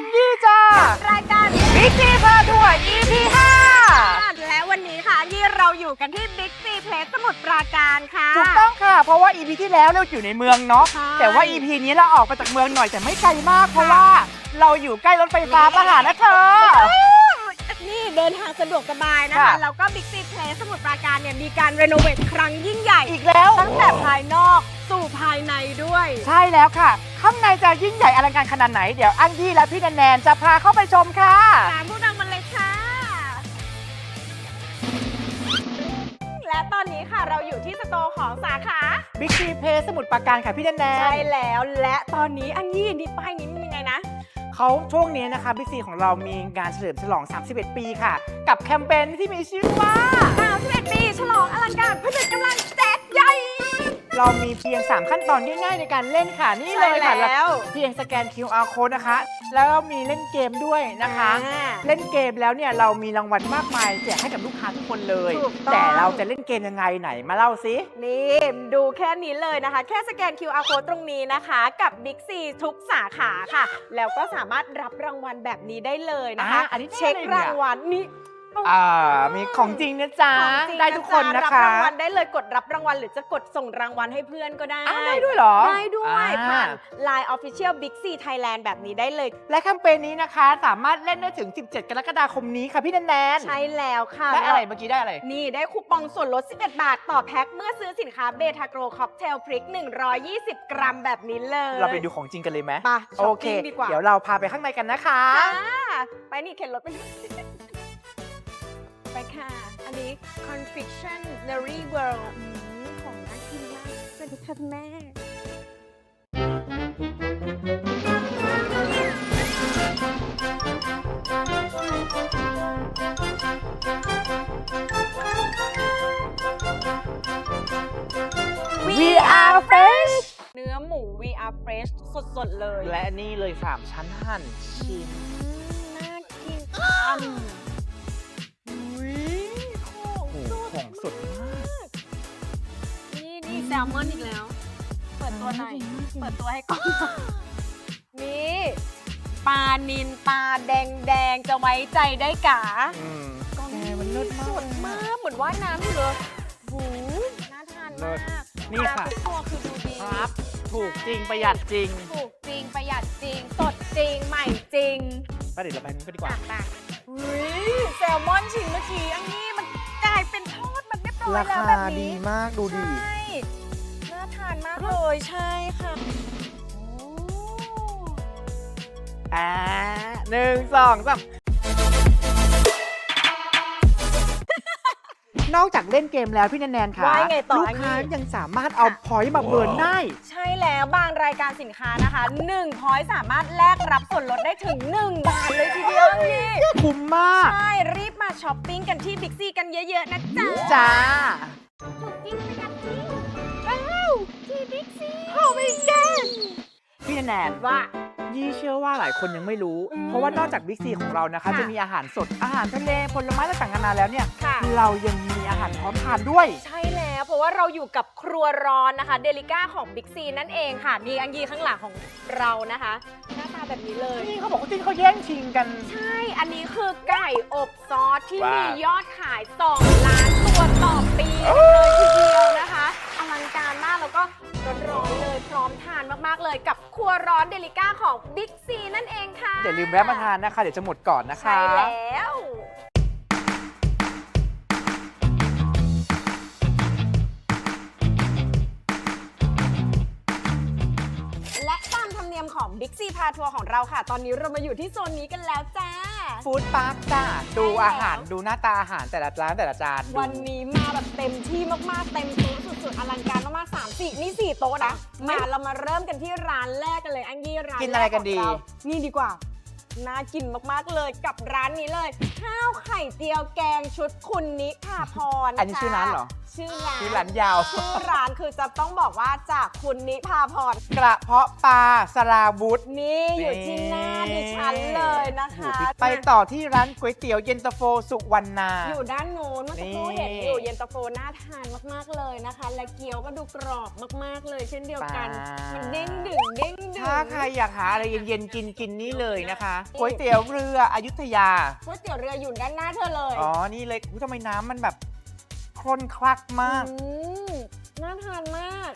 งยี่จ้ารายการบิ๊กซีเพาทัวร์ EP 5และวันนี้ค่ะที่เราอยู่กันที่บิ๊กซีเพลสสมุทรปราการค่ะ ถูกต้องค่ะ เพราะว่า EP ที่แล้วเราอยู่ในเมืองเนาะแต่ว่า EP นี้เราออกไปจากเมืองหน่อยแต่ไม่ไกลมากเพราะว่าเราอยู่ใกล้รถไฟฟ้าประหานคร เดินทางสะดวกสบายนะคะ ค่ะ แล้วก็บิ๊กซีเพลสสมุทรปราการเนี่ยมีการรีโนเวทครั้งยิ่งใหญ่ อีกแล้ว ตั้งแต่ภายนอกสู่ภายในด้วย ใช่แล้วค่ะ ข้างในจะยิ่งใหญ่อลังการขนาดไหน เดี๋ยวอังยี่และพี่แนนแนนจะพาเข้าไปชมค่ะ ตามพวกเรามาเลยค่ะ และตอนนี้ค่ะเราอยู่ที่สโตร์ของสาขา บิ๊กซีเพสมุทรปราการค่ะพี่แนนแนน ใช่แล้วและตอนนี้อันยี่นี่ป้ายนี้มันยังไงนะ เขาช่วงนี้นะคะบิ๊กซีของเรามีงานเฉลิมฉลอง 31 ปีค่ะ กับแคมเปญที่มีชื่อว่า 31 ปี ฉลองอลังการผนึกกำลังแจ เรามีเพียง 3 ขั้นตอนง่ายๆในการเล่นค่ะนี่เลยค่ะใช่แล้ว เพียงสแกน QR code นะคะ แล้วก็มีเล่นเกมด้วยนะคะ อ่า เล่นเกมแล้วเนี่ยเรามีรางวัลมากมายแจกให้กับลูกค้าทุกคนเลย ถูกต้อง แต่เราจะเล่นเกมยังไงไหนมาเล่าสิ นี่ดูแค่นี้เลยนะคะ แค่สแกน QR code ตรงนี้นะคะ กับ Big C ทุกสาขาค่ะ แล้วก็สามารถรับรางวัลแบบนี้ได้เลยนะคะ อ่าอันนี้เช็คได้เลยเนี่ย รางวัลนี่ อ่ามีของจริงนะจ๊ะ ของจริงได้ทุกคนนะรับคะ รางวัลได้เลยกดรับรางวัลหรือจะกดส่งรางวัลให้เพื่อนก็ได้ อ้าวได้ด้วยเหรอได้ด้วยอ่าผ่าน Line Official Big C Thailand แบบนี้ได้เลย และแคมเปญนี้นะคะ สามารถเล่นได้ถึง 17 กรกฎาคมนี้ค่ะพี่แนนแนนใช่แล้วค่ะได้อะไรเมื่อกี้ได้อะไร นี่ได้คูปองส่วนลด 11 บาท ต่อแพ็คเมื่อซื้อสินค้าเบทาโกรค็อกเทลพริก 120 กรัมแบบนี้เลยเราไปดูของจริงกันเลยไหมไปโอช้อปเค ปิ้งดีกว่าเดี๋ยวเราพาไปข้างในกันนะคะ ค่ะไปนี่เข็นรถไปด้วยไป ค่ะ อันนี้ confectionery world อืมของน่ากินมากสวัสดีค่ะคุณแม่ We are fresh เนื้อหมู we are fresh สดๆเลยและนี่เลย 3 ชั้นหั่นชิ้น อืมน่ากินอืม นี่นี่แซลมอนอีกแล้ว เปิดตัวหน่อยเปิดตัวให้ก่อน นี่ปลานินปลาแดงแดงๆจะไว้ใจได้กาอืมกองแกมันเลิศมาก สดมากเหมือนว่ายน้ำอยู่เลยหูน่าทานเลิมากศนี่ค่ะ ปลาทุกตัวคือดูดี ครับ ถูกจริงประหยัดจริงถูกจริงประหยัดจริง สดจริงใหม่จริงก็เดี๋ยวเราไปนู้นกันดีกว่า ปากๆอุ้ยแซลมอนชิ้นเมื่อกี้อันนี้มันกลายเป็นทอดมันเรียบร้อยราแล้วคาแบบดีนี้มากดูดี ใช่น่าทานมากเลยใช่ค่ะโอ้อ่าหนึ่งสองสามนอกจากเล่นเกมแล้วพี่แนนแนนค่ะว่าไงต่อลูกอันค้านี้ ยังสามารถเอาพอยต์มาเบิร์นได้ ใช่แล้วบางรายการสินค้านะคะ1พอยต์สามารถแลกรับส่วนลดได้ถึง 1 บาทเลยทีเดียวนี่คุ้มมาก ใช่รีบมาช้อปปิ้งกันที่บิ๊กซีกันเยอะ ๆ นะจ๊ะ จ้าถูกจริงประหยัดจริงว้าวที่บิ๊ก ซีโอ้ไม่แกพี่แนนว่า ยี่เชื่อว่าหลายคนยังไม่รู้อืมเพราะว่านอกจากบิ๊กซีของเรานะคะ ค่ะจะมีอาหารสดอาหารทะเลผลไม้ต่างๆนานาแล้วเนี่ย ค่ะ เรายังมีอาหารพร้อมทานด้วย ใช่แล้ว เพราะว่าเราอยู่กับครัวร้อนนะคะ เดลิก้าของบิ๊กซีนั่นเองค่ะ นี่อังยีข้างหลังของเรานะคะ หน้าตาแบบนี้เลย นี่เขาบอกว่าที่เขาแย่งชิงกัน ใช่ อันนี้คือไก่อบซอสที่ว้าว มียอดขาย 2 ล้านตัวต่อปีเลยทีเดียวนะคะอลังการมากแล้วก็ร้อนๆเลยพร้อมทานมากๆเลยกับครัวร้อนเดลิก้าของบิ๊กซีนั่นเองค่ะอย่าลืมแวะมาทานนะคะ เดี๋ยวจะหมดก่อนนะคะ ใช่แล้วและตามธรรมเนียมของ Big C พาทัวร์ของเราค่ะ ตอนนี้เรามาอยู่ที่โซนนี้กันแล้วจ้า ฟู้ดปาร์คจ้าดูใช่แล้วอาหารดูหน้าตาอาหารแต่ละร้านแต่ละจานดูวันนี้มาแบบเต็มที่มากๆ เต็มโต๊ะสุดๆ อลังการมากๆ3 4นี่4โต๊ะนะมาเรามาเริ่มกันที่ร้านแรกกันเลยอังยี่ร้านกินอะไรกันดีแรขงเรานี่ดีกว่า น่ากินมากๆเลยกับร้านนี้เลย ข้าวไข่เจียวแกงชุดคุณนิพาพรอันนี้ชื่อร้านเหรอ ชื่อร้าน ชื่อร้านยาว ชื่อร้านคือจะต้องบอกว่าจากคุณนิพาพรกระเพาะปลาสลาวุธนี่อยู่ที่หน้าดิฉันเลยนะคะ ไปต่อที่ร้านก๋วยเตี๋ยวเย็นตาโฟสุวรรณา อยู่ด้านโน้นเมื่อสักครู่นี่เห็นอยู่เย็นตาโฟน่าทานมากๆเลยนะคะ และเกี๊ยวก็ดูกรอบมาก ๆเลย เช่นเดียวกัน มันเด้งดึงเด้งดึงถ้าใครอยากหาอะไรเย็นๆกินกินนี่เลยนะคะก๋วยเตี๋ยวเรืออยุธยา ก๋วยเตี๋ยวเรืออยู่ด้านหน้าเธอเลยอ๋อ นี่เลยอุ๊ยทำไมน้ำมันแบบข้นคลักมากอืมน่าทานมาก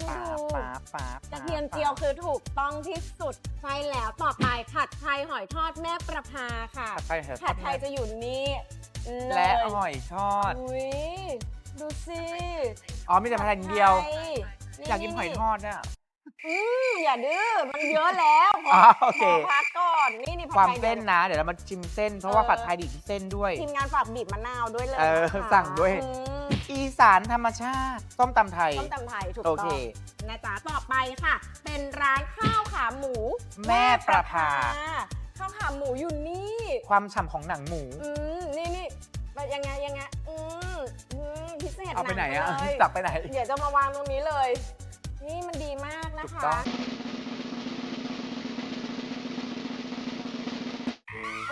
ดูป๊าดูป๊าป๊ากระเทียมเจียวคือถูกต้องที่สุดใช่แล้วต่อไปผัดไทยหอยทอดแม่ประภาค่ะ ผัดไทยเหรอผัดไทยจะอยู่นี่เลยและหอยทอด อุ้ยดูสิ อ๋อมีแต่ผัดไทยอย่างเดียว ผัไทอยากกินหอยทอดอะ อืมอย่าดื้อ มันเยอะแล้วพอ๋อโอเคพอพักก่อน นี่นี่ผัดความไทยเส้นนะ เดี๋ยวเรามาชิมเส้น เพราะว่าเออผัดไทยดีที่เส้นด้วย ทีมงานฝากบีบมะนาวด้วยเลยเออนะคะสั่งด้วย อืมอีสานธรรมชาติต้มตำไทย ต้มตำไทยถูกโอต้อเค งนะจ๊ะต่อไปค่ะ เป็นร้านข้าวขาหมูแม่ประภา ข้าวขาหมูอยู่นี่ ความฉ่ำของหนังหมู อืมนี่นี่แบบยังไงยังไงอืมอืมพิเศษเอาไปไหนอะเลยจับไปไหน เดี๋ยวจะมาวางตรงนี้เลย นี่มันดีมากนะถูกคะ ต้อง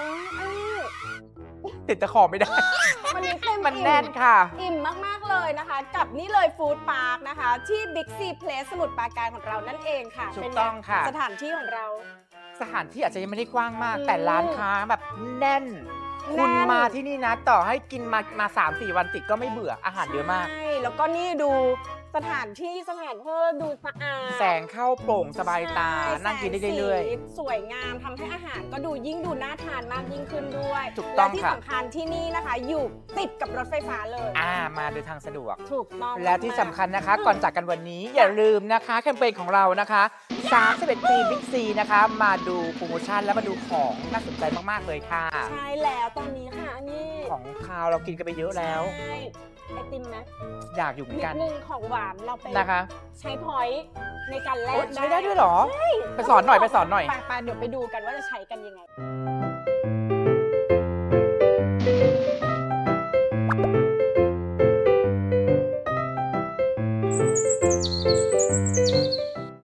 อืมอันนี้ติดตะขอไม่ได้ วันนี้เต็มมันอิ่แน่นค่ะ อิ่มมาก ๆ เลยนะคะ กับนี่เลยฟู้ดพาร์คนะคะ ที่ Big C Place สมุทรปราการของเรานั่นเองค่ะถูกเป็นไต้องค่ะ สถานที่ของเรา สถานที่อาจจะยังไม่ได้กว้างมาก อืมแต่ร้านค้าแบบแน่น แน่คุณนมาที่นี่นะ ต่อให้กินมามาสามสี่วันติดก็ไม่เบื่ออาหารเยอะมาก ใช่แล้วก็นี่ดู สถานที่สถานเพื่อดูสะอาดแสงเข้าโปร่งสบายตา ใช่นั่งกินได้แสงเรื่อยสีสวยงามทำให้อาหารก็ดูยิ่งดูน่าทานมากยิ่งขึ้นด้วยถูกต้องและที่ค่ะ สำคัญที่นี่นะคะ อยู่ติดกับรถไฟฟ้าเลย ๆ อ่า มาโดยทางสะดวก ถูกต้องและที่มากสำคัญนะคะ ก่อนจากกันวันนี้อย่าลืมนะคะ แคมเปญของเรานะคะ31ปีบิ๊กซีนะคะ มาดูโปรโมชั่นและมาดูของน่าสนใจมากๆเลยค่ะ ใช่แล้วตอนนี้ค่ะอันนี้ของคาวเรากินกันไปเยอะแล้ว ใช่ไอติมนะอยากอยู่เหมือนินดกัน นึงของหวานเราไปนะคะใช้พอยต์ในการแลโอ๊กยใช้ได้ด้วยเหรอ ใช่ไปสอนหน่อยไปสอนหน่อย ไปไปเดี๋ยวไปดูกันว่าจะใช้กันยังไง